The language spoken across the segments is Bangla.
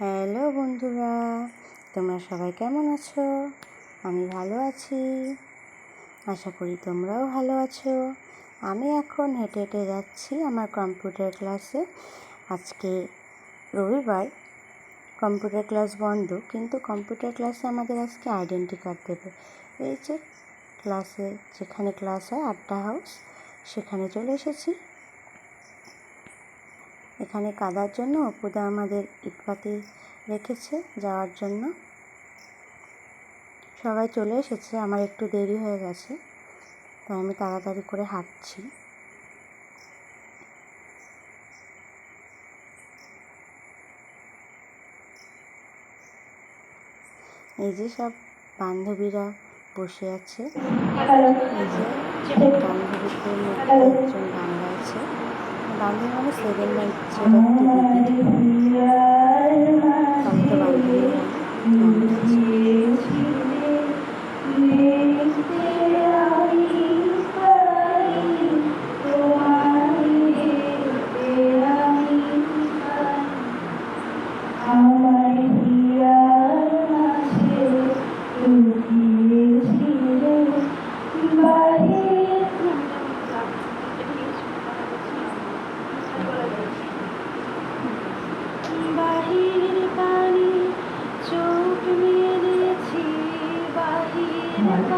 হ্যালো বন্ধুরা, তোমরা সবাই কেমন আছো? আমি ভালো আছি। আশা করি তোমরাও ভালো আছো। আমি এখন হেঁটে হেঁটে যাচ্ছি আমার কম্পিউটার ক্লাসে। আজকে রবিবার, কম্পিউটার ক্লাস বন্ধ, কিন্তু কম্পিউটার ক্লাসে আমাদের আজকে আইডেন্টি কার্ড দেবে। এই যে ক্লাসে, যেখানে ক্লাস হয়, আড্ডা হাউস, সেখানে চলে এসেছি। এখানে কাদার জন্য অপুদা আমাদের ইটপাতি রেখেছে যাওয়ার জন্য। সবাই চলে এসেছে, আমার একটু দেরি হয়ে গেছে, তাই আমি তাড়াতাড়ি করে হাঁটছি। এই যে সব বান্ধবীরা বসে আছে, এই যে বান্ধবীদের মধ্যে একজন বাংলা আছে। বান্ধবী মানে সেভেন গান গাইছে। আমার হিয়ার মাঝে লুকিয়েছিলে 음.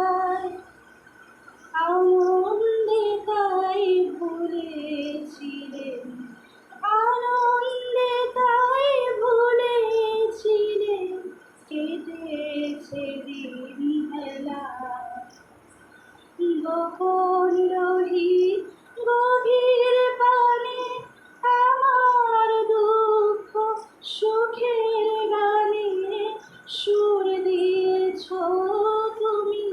গোপন রহি গভীর পানে আমার দুঃখ সুখের গানে সুর দিয়েছ তুমি।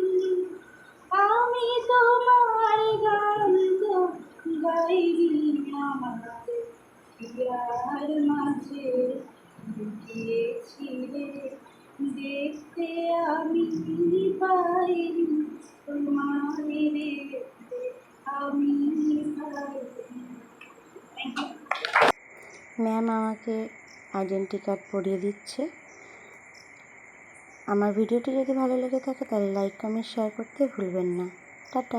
আমি তোমার গান তো গাইনি আমার মাঝে লুকিয়েছিলে, দেখতে আমি পাইনি। ম্যাম আমাকে আইডেন্টি কার্ড পরিয়ে দিচ্ছে। আমার ভিডিওটি যদি ভালো লেগে থাকে তাহলে লাইক কমেন্ট শেয়ার করতে ভুলবেন না। টাটা।